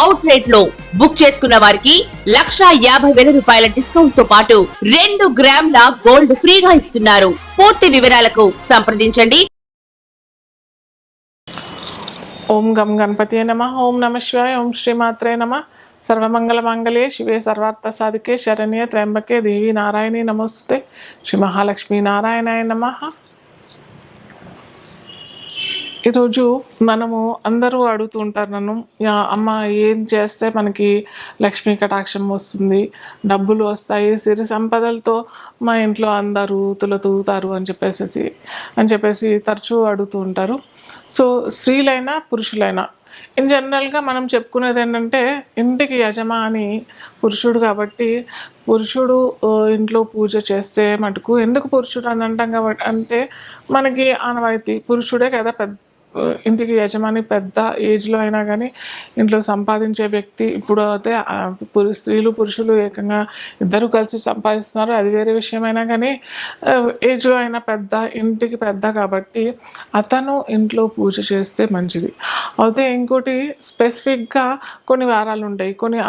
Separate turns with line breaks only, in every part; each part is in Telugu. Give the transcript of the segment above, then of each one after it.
అవుట్ రేట్లో బుక్ చేసుకున్న వారికి లక్షా యాభై వేల రూపాయల డిస్కౌంట్తో పాటు రెండు గ్రాముల గోల్డ్ ఫ్రీగా ఇస్తున్నారు. పూర్తి వివరాలకు సంప్రదించండి.
ఓం గం గణపతి నమ ఓం నమ శివాయ ఓం శ్రీమాత్రే నమ. సర్వమంగళ మంగళే శివే సర్వార్థ సాధికే శరణ్య త్ర్యంబకే దేవి నారాయణి నమస్తే శ్రీ మహాలక్ష్మీ నారాయణాయ నమ. ఈరోజు మనము అందరూ అడుగుతూ ఉంటారు నన్ను "యా, అమ్మ ఏం చేస్తే మనకి లక్ష్మీ కటాక్షం వస్తుంది? డబ్బులు వస్తాయి సిరి సంపదలతో మా ఇంట్లో అందరూ తులతూగుతారు అని చెప్పేసి అని చెప్పేసి తరచూ అడుగుతూ ఉంటారు. సో స్త్రీలైనా పురుషులైనా ఇన్ జనరల్గా మనం చెప్పుకునేది ఏంటంటే ఇంటికి యజమాని పురుషుడు కాబట్టి పురుషుడు ఇంట్లో పూజ చేస్తే మటుకు ఎందుకు పురుషుడు అని అంటాం కాబట్టి అంటే మనకి ఆనవాయితీ పురుషుడే కదా పెద్ద ఇంటికి యజమాని పెద్ద ఏజ్లో అయినా కానీ ఇంట్లో సంపాదించే వ్యక్తి ఇప్పుడు అయితే పురు స్త్రీలు పురుషులు ఏకంగా ఇద్దరు కలిసి సంపాదిస్తున్నారు. అది వేరే విషయమైనా కానీ ఏజ్లో అయినా పెద్ద ఇంటికి పెద్ద కాబట్టి అతను ఇంట్లో పూజ చేస్తే మంచిది. అయితే ఇంకోటి స్పెసిఫిక్గా కొన్ని వారాలు ఉంటాయి. కొన్ని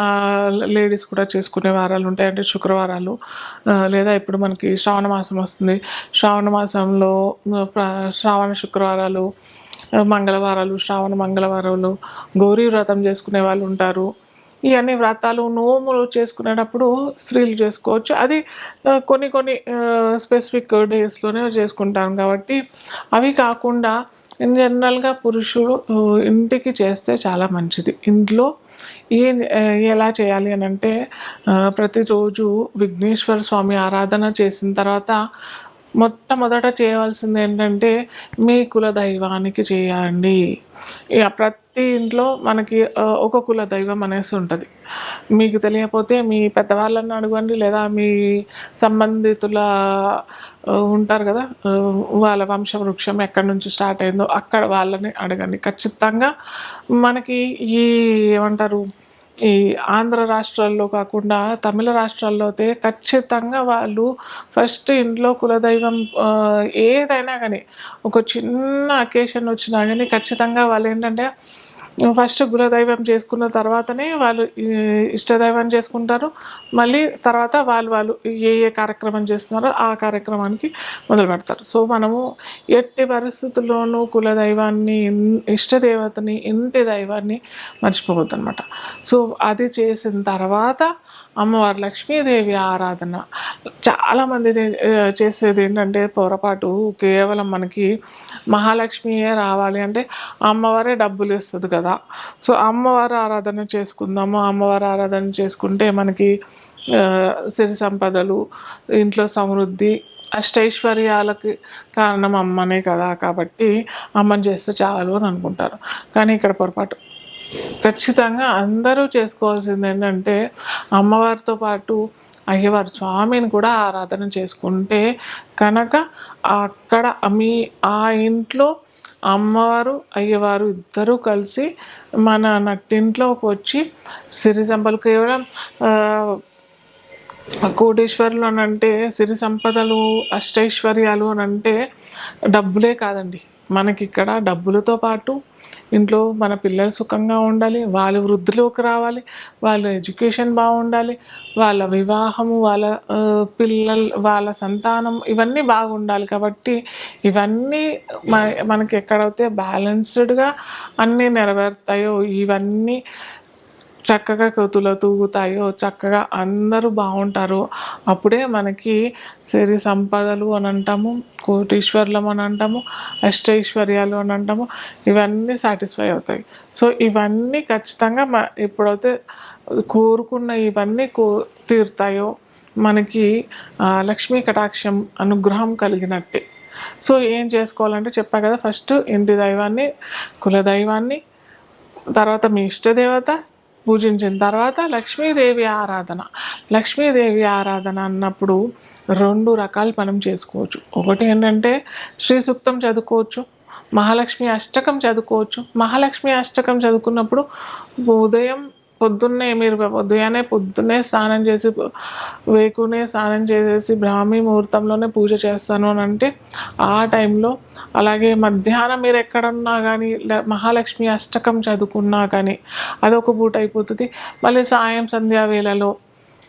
లేడీస్ కూడా చేసుకునే వారాలు ఉంటాయి. అంటే శుక్రవారాలు లేదా ఇప్పుడు మనకి శ్రావణ మాసం వస్తుంది. శ్రావణ మాసంలో శ్రావణ శుక్రవారాలు మంగళవారాలు శ్రావణ మంగళవారాలు గౌరీ వ్రతం చేసుకునే వాళ్ళు ఉంటారు. ఇవన్నీ వ్రతాలు నోములు చేసుకునేటప్పుడు స్త్రీలు చేసుకోవచ్చు. అది కొన్ని కొన్ని స్పెసిఫిక్ డేస్లోనే చేసుకుంటాం కాబట్టి అవి కాకుండా ఇన్ జనరల్గా పురుషుడు ఇంటికి చేస్తే చాలా మంచిది. ఇంట్లో ఏ ఎలా చేయాలి అని అంటే ప్రతిరోజు విఘ్నేశ్వర స్వామి ఆరాధన చేసిన తర్వాత మొట్టమొదట చేయవలసింది ఏంటంటే మీ కుల దైవానికి చేయండి. ఇక ప్రతి ఇంట్లో మనకి ఒక కుల దైవం అనేసి ఉంటుంది. మీకు తెలియకపోతే మీ పెద్దవాళ్ళని అడగండి లేదా మీ సంబంధితుల ఉంటారు కదా వాళ్ళ వంశ వృక్షం ఎక్కడి నుంచి స్టార్ట్ అయిందో అక్కడ వాళ్ళని అడగండి. ఖచ్చితంగా మనకి ఈ ఏమంటారు ఈ ఆంధ్ర రాష్ట్రాల్లో కాకుండా తమిళ రాష్ట్రాల్లో అయితే ఖచ్చితంగా వాళ్ళు ఫస్ట్ ఇంట్లో కులదైవం ఏదైనా కానీ ఒక చిన్న అకేషన్ వచ్చినా కానీ ఖచ్చితంగా వాళ్ళు ఏంటంటే ఫస్ట్ కులదైవం చేసుకున్న తర్వాతనే వాళ్ళు ఇష్టదైవం చేసుకుంటారు. మళ్ళీ తర్వాత వాళ్ళు వాళ్ళు ఏ ఏ కార్యక్రమం చేస్తున్నారో ఆ కార్యక్రమానికి మొదలు పెడతారు. సో మనము ఎట్టి పరిస్థితుల్లోనూ కులదైవాన్ని ఇష్టదేవతని ఇంటి దైవాన్ని మర్చిపోవద్దు అనమాట సో అది చేసిన తర్వాత అమ్మవారి లక్ష్మీదేవి ఆరాధన. చాలామంది చేసేది ఏంటంటే పొరపాటు కేవలం మనకి మహాలక్ష్మియే రావాలి అంటే అమ్మవారే డబ్బులు ఇస్తుంది కదా. సో అమ్మవారి ఆరాధన చేసుకుందాము. అమ్మవారి ఆరాధన చేసుకుంటే మనకి సిరి సంపదలు ఇంట్లో సమృద్ధి అష్టైశ్వర్యాలకి కారణం అమ్మనే కదా. కాబట్టి అమ్మని చేస్తే చాలు అని అనుకుంటారు. కానీ ఇక్కడ పొరపాటు. ఖచ్చితంగా అందరూ చేసుకోవాల్సింది ఏంటంటే అమ్మవారితో పాటు అయ్యవారు స్వామిని కూడా ఆరాధన చేసుకుంటే కనుక అక్కడ మీ ఆ ఇంట్లో అమ్మవారు అయ్యవారు ఇద్దరూ కలిసి మన నట్టింట్లోకి వచ్చి సిరి సంపలు కేవలం కోటేశ్వరులు అని అంటే సిరి సంపదలు అష్టైశ్వర్యాలు అని అంటే డబ్బులే కాదండి. మనకి ఇక్కడ డబ్బులతో పాటు ఇంట్లో మన పిల్లలు సుఖంగా ఉండాలి వాళ్ళు వృద్ధిలోకి రావాలి వాళ్ళ ఎడ్యుకేషన్ బాగుండాలి వాళ్ళ వివాహము వాళ్ళ పిల్లలు వాళ్ళ సంతానం ఇవన్నీ బాగుండాలి కాబట్టి ఇవన్నీ మనకి ఎక్కడైతే బ్యాలెన్స్డ్గా అన్నీ నెరవేరుతాయో ఇవన్నీ చక్కగా కోతులు తూగుతాయో చక్కగా అందరూ బాగుంటారు. అప్పుడే మనకి సిరి సంపదలు అని అంటాము కోటీశ్వర్లం అని అంటాము అష్టైశ్వర్యాలు అని అంటాము ఇవన్నీ సాటిస్ఫై అవుతాయి. సో ఇవన్నీ ఖచ్చితంగా మ ఎప్పుడైతే కోరుకున్న ఇవన్నీ కో తీరుతాయో మనకి లక్ష్మీ కటాక్షం అనుగ్రహం కలిగినట్టే. సో ఏం చేసుకోవాలంటే చెప్పా కదా ఫస్ట్ ఇంటి దైవాన్ని కుల దైవాన్ని తర్వాత మీ ఇష్టదేవత పూజించిన తర్వాత లక్ష్మీదేవి ఆరాధన. లక్ష్మీదేవి ఆరాధన అన్నప్పుడు రెండు రకాలు మనం చేసుకోవచ్చు. ఒకటి ఏంటంటే శ్రీ సూక్తం చదువుకోవచ్చు మహాలక్ష్మి అష్టకం చదువుకోవచ్చు. మహాలక్ష్మి అష్టకం చదువుకున్నప్పుడు ఉదయం పొద్దున్నే మీరు ఉదయాన్నే పొద్దున్నే స్నానం చేసి వేకునే స్నానం చేసేసి బ్రాహ్మీ ముహూర్తంలోనే పూజ చేస్తాను అని అంటే ఆ టైంలో అలాగే మధ్యాహ్నం మీరు ఎక్కడున్నా కానీ మహాలక్ష్మి అష్టకం చదువుకున్నా కానీ అదొక పూట అయిపోతుంది. మళ్ళీ సాయం సంధ్యా వేళలో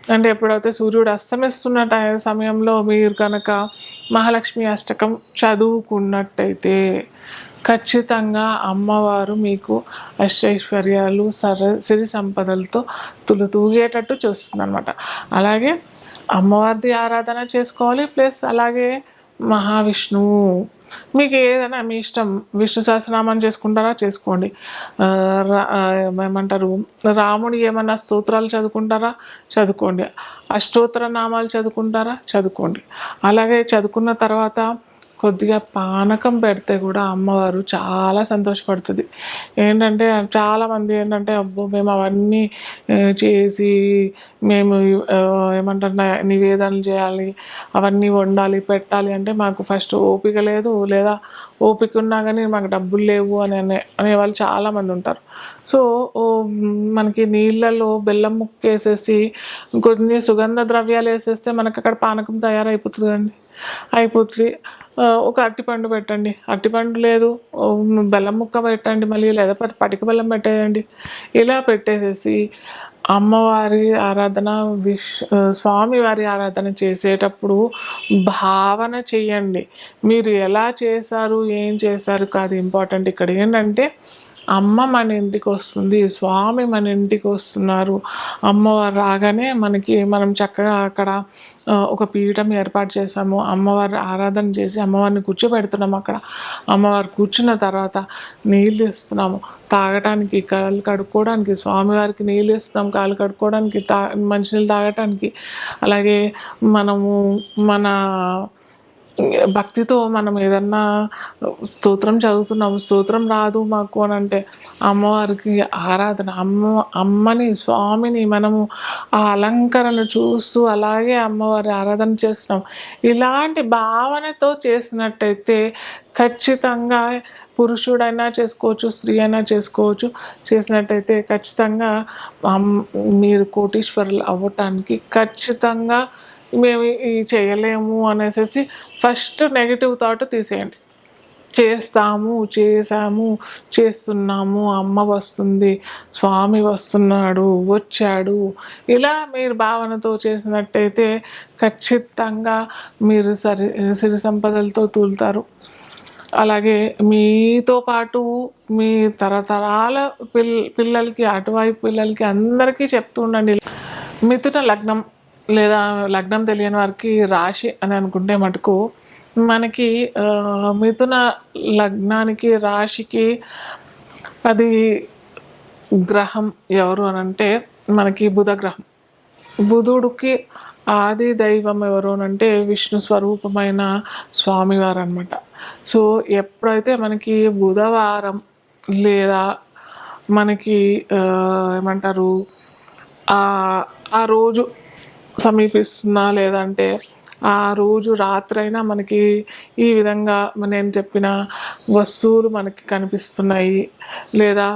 అంటే ఎప్పుడైతే సూర్యుడు అస్తమిస్తున్న టైం సమయంలో మీరు కనుక మహాలక్ష్మి అష్టకం చదువుకున్నట్టయితే ఖచ్చితంగా అమ్మవారు మీకు అష్టైశ్వర్యాలు సర సిరి సంపదలతో తులు తూగేటట్టు చూస్తుంది అనమాట అలాగే అమ్మవారిది ఆరాధన చేసుకోవాలి ప్లస్ అలాగే మహావిష్ణువు మీకు ఏదైనా మీ ఇష్టం విష్ణు సహస్రనామం చేసుకుంటారా? చేసుకోండి. రా- ఏమంటారు? రాముడు ఏమన్నా స్తోత్రాలు చదువుకుంటారా? చదువుకోండి. అష్టోత్తర నామాలు చదువుకుంటారా? చదువుకోండి. అలాగే చదువుకున్న తర్వాత కొద్దిగా పానకం పెడితే కూడా అమ్మవారు చాలా సంతోషపడుతుంది. ఏంటంటే చాలామంది ఏంటంటే అబ్బో మేము అవన్నీ చేసి మేము ఏమంటారు నివేదనలు చేయాలి అవన్నీ వండాలి పెట్టాలి అంటే మాకు ఫస్ట్ ఓపిక లేదు. లేదా ఓపిక ఉన్నా కానీ మాకు డబ్బులు లేవు అని అనే అనేవాళ్ళు చాలామంది ఉంటారు. సో మనకి నీళ్ళలో బెల్లం ముక్క వేసేసి కొన్ని సుగంధ ద్రవ్యాలు వేసేస్తే మనకు అక్కడ పానకం తయారైపోతుంది అండి అయిపోతుంది ఒక అరటిపండు పెట్టండి. అరటిపండు లేదు బెల్లం ముక్క పెట్టండి మళ్ళీ లేదా పటిక బెల్లం పెట్టేయండి. ఇలా పెట్టేసేసి అమ్మవారి ఆరాధన విష్ స్వామివారి ఆరాధన చేసేటప్పుడు భావన చెయ్యండి. మీరు ఎలా చేశారు ఏం చేశారు కాదు ఇంపార్టెంట్ ఇక్కడ ఏంటంటే అమ్మ మన ఇంటికి వస్తుంది స్వామి మన ఇంటికి వస్తున్నారు. అమ్మవారు రాగానే మనకి మనం చక్కగా అక్కడ ఒక పీఠం ఏర్పాటు చేసాము అమ్మవారి ఆరాధన చేసి అమ్మవారిని కూర్చోబెడుతున్నాము అక్కడ. అమ్మవారు కూర్చున్న తర్వాత నీళ్ళు ఇస్తున్నాము తాగటానికి కాళ్ళు కడుక్కోవడానికి స్వామివారికి నీళ్ళు ఇస్తాం కాళ్ళు కడుక్కోవడానికి తా మంచినీళ్ళు తాగటానికి. అలాగే మనము మన భక్తితో మనం ఏదన్నా స్తోత్రం చదువుతున్నాం స్తోత్రం రాదు మాకు అని అంటే అమ్మవారికి ఆరాధన అమ్మ అమ్మని స్వామిని మనము ఆ అలంకరణ చూస్తూ అలాగే అమ్మవారి ఆరాధన చేస్తున్నాం. ఇలాంటి భావనతో చేసినట్టయితే ఖచ్చితంగా పురుషుడైనా చేసుకోవచ్చు స్త్రీ అయినా చేసుకోవచ్చు. చేసినట్టయితే ఖచ్చితంగా మీరు కోటీశ్వరులు అవ్వటానికి ఖచ్చితంగా మేము ఇది చేయలేము అనేసి ఫస్ట్ నెగిటివ్ థాట్ తీసేయండి. చేస్తాము చేసాము చేస్తున్నాము అమ్మ వస్తుంది స్వామి వస్తున్నాడు వచ్చాడు. ఇలా మీరు భావనతో చేసినట్టయితే ఖచ్చితంగా మీరు సరి సిరి సంపదలతో తూలుతారు. అలాగే మీతో పాటు మీ తరతరాల పిల్ పిల్లలకి అటువైపు పిల్లలకి అందరికీ చెప్తూ ఉండండి. మిథున లగ్నం. లేదా లగ్నం తెలియని వారికి రాశి అని అనుకుంటే మటుకు మనకి మిథున లగ్నానికి రాశికి అది గ్రహం ఎవరు అని అంటే మనకి బుధ గ్రహం. బుధుడికి ఆది దైవం ఎవరు అని అంటే విష్ణు స్వరూపమైన స్వామివారు అనమాట సో ఎప్పుడైతే మనకి బుధవారం లేదా మనకి ఏమంటారు ఆ రోజు సమీపిస్తున్నా లేదంటే ఆ రోజు రాత్రైనా మనకి ఈ విధంగా నేను చెప్పిన వస్తువులు మనకి కనిపిస్తున్నాయి లేదా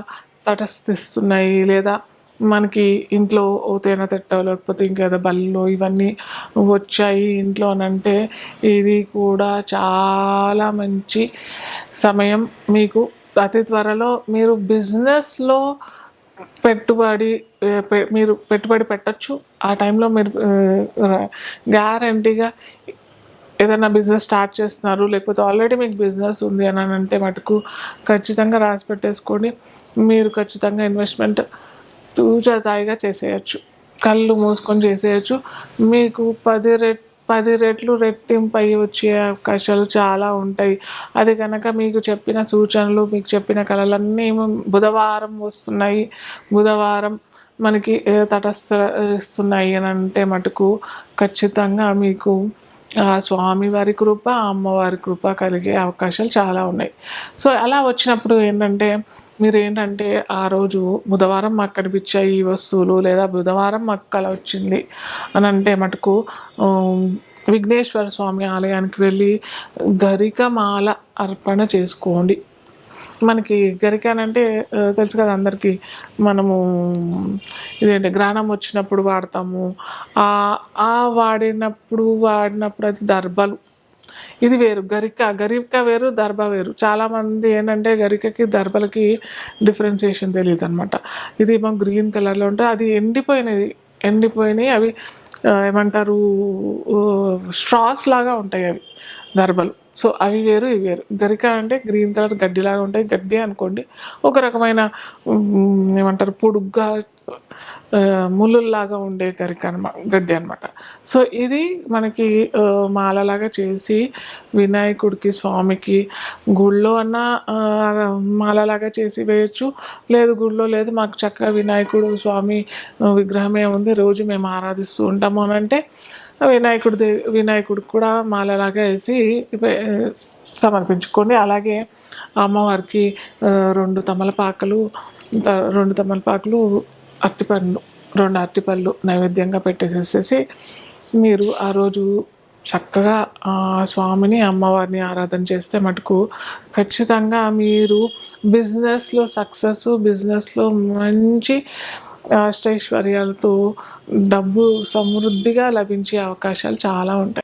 తటస్థిస్తున్నాయి లేదా మనకి ఇంట్లో ఓ తేనె తెట్టో లేకపోతే ఇంకేదో బల్లు ఇవన్నీ వచ్చాయి ఇంట్లో అంటే ఇది కూడా చాలా మంచి సమయం. మీకు అతి త్వరలో మీరు బిజినెస్లో పెట్టుబడి పె- మీరు పెట్టుబడి పెట్టచ్చు. ఆ టైంలో మీరు గ్యారంటీగా ఏదైనా బిజినెస్ స్టార్ట్ చేస్తున్నారు లేకపోతే ఆల్రెడీ మీకు బిజినెస్ ఉంది అని అంటే మటుకు ఖచ్చితంగా రాసి పెట్టేసుకొని మీరు ఖచ్చితంగా ఇన్వెస్ట్మెంట్ తూచతాయిగా చేసేయచ్చు. కళ్ళు మూసుకొని చేసేయచ్చు. మీకు పది రెట్ పది రెట్లు రెట్టింపు అయ్యి వచ్చే అవకాశాలు చాలా ఉంటాయి. అది కనుక మీకు చెప్పిన సూచనలు మీకు చెప్పిన కళలన్నీ బుధవారం వస్తున్నాయి. బుధవారం మనకి తటస్థిస్తున్నాయి అని అంటే మటుకు ఖచ్చితంగా మీకు స్వామివారి కృప అమ్మవారి కృప కలిగే అవకాశాలు చాలా ఉన్నాయి. సో అలా వచ్చినప్పుడు ఏంటంటే మీరు ఏంటంటే ఆ రోజు బుధవారం మాకు కనిపించాయి ఈ వస్తువులు లేదా బుధవారం మాకు కళ వచ్చింది అని అంటే మటుకు విఘ్నేశ్వర స్వామి ఆలయానికి వెళ్ళి గరికమాల అర్పణ చేసుకోండి. మనకి గరిక అని అంటే తెలుసు కదా అందరికీ మనము ఇదేంటి గ్రహణం వచ్చినప్పుడు వాడతాము. ఆ ఆ వాడినప్పుడు వాడినప్పుడు అది దర్భలు ఇది వేరు. గరిక గరిక వేరు దర్భ వేరు. చాలామంది ఏంటంటే గరికకి దర్భలకి డిఫరెన్సియేషన్ తెలియదు అనమాట ఇది ఏమో గ్రీన్ కలర్లో ఉంటే అది ఎండిపోయినది. ఎండిపోయినాయి అవి ఏమంటారు స్ట్రాస్ లాగా ఉంటాయి అవి దర్భలు. సో అవి వేరు ఇవి వేరు. గరిక అంటే గ్రీన్ కలర్ గడ్డిలాగా ఉంటాయి. గడ్డి అనుకోండి ఒక రకమైన ఏమంటారు పొడుగ్గా ముళ్ళుల్లాగా ఉండే గరిక అనమా గడ్డి అనమాట సో ఇది మనకి మాలలాగా చేసి వినాయకుడికి స్వామికి గుళ్ళో అన్న మాలలాగా చేసి వేయచ్చు. లేదు గుళ్ళో లేదు మాకు చక్కగా వినాయకుడు స్వామి విగ్రహమే ఉంది. రోజు మేము ఆరాధిస్తూ ఉంటాము అని అంటే వినాయకుడి దే- వినాయకుడికి కూడా మాలలాగా వేసి సమర్పించుకోండి. అలాగే అమ్మవారికి రెండు తమలపాకలు రెండు తమలపాకులు అరటిపండ్లు రెండు అరటిపళ్ళు నైవేద్యంగా పెట్టేసేసేసి మీరు ఆ రోజు చక్కగా ఆ స్వామిని అమ్మవారిని ఆరాధన చేస్తే మటుకు ఖచ్చితంగా మీరు బిజినెస్లో సక్సెస్ బిజినెస్లో మంచి అష్టైశ్వర్యాలతో డబ్బు సమృద్ధిగా లభించే అవకాశాలు చాలా ఉంటాయి.